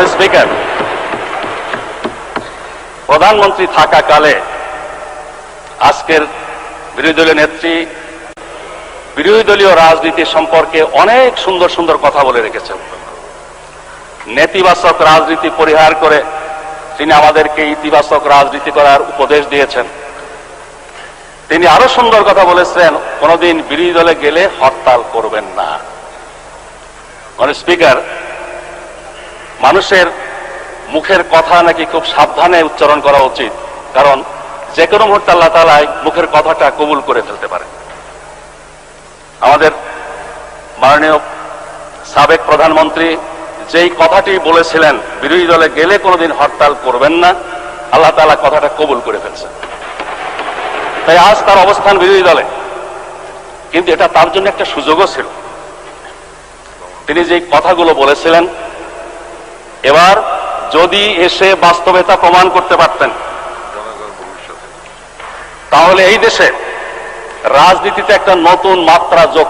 মানে স্পিকার, প্রধানমন্ত্রী থাকাকালে আজকের বিরোধী দলীয় নেত্রী, বিরোধী দলীয় রাজনীতি সম্পর্কে অনেক সুন্দর সুন্দর কথা বলে রেখেছেন। নেতিবাচক রাজনীতি পরিহার করে তিনি আমাদেরকে ইতিবাচক রাজনীতি করার উপদেশ দিয়েছেন। তিনি আরও সুন্দর কথা বলেছেন, কোনদিন বিরোধী দলে গেলে হরতাল করবেন না। স্পিকার মানুষের মুখের কথা নাকি খুব সাবধানে উচ্চারণ করা উচিত। কারণ যে কোনো মুহূর্তে আল্লাহ তালাই মুখের কথাটা কবুল করে ফেলতে পারে। আমাদের মাননীয় সাবেক প্রধানমন্ত্রী যেই কথাটি বলেছিলেন, বিরোধী দলে গেলে কোনোদিন হরতাল করবেন না, আল্লাহ তালা কথাটা কবুল করে ফেলছেন। তাই আজ তার অবস্থান বিরোধী দলে। কিন্তু এটা তার জন্য একটা সুযোগও ছিল। তিনি যে কথাগুলো বলেছিলেন এবার যদি এসে বাস্তবেতা প্রমাণ করতে পারতেন, তাহলে এই দেশে রাজনীতিতে একটা নতুন মাত্রা যোগ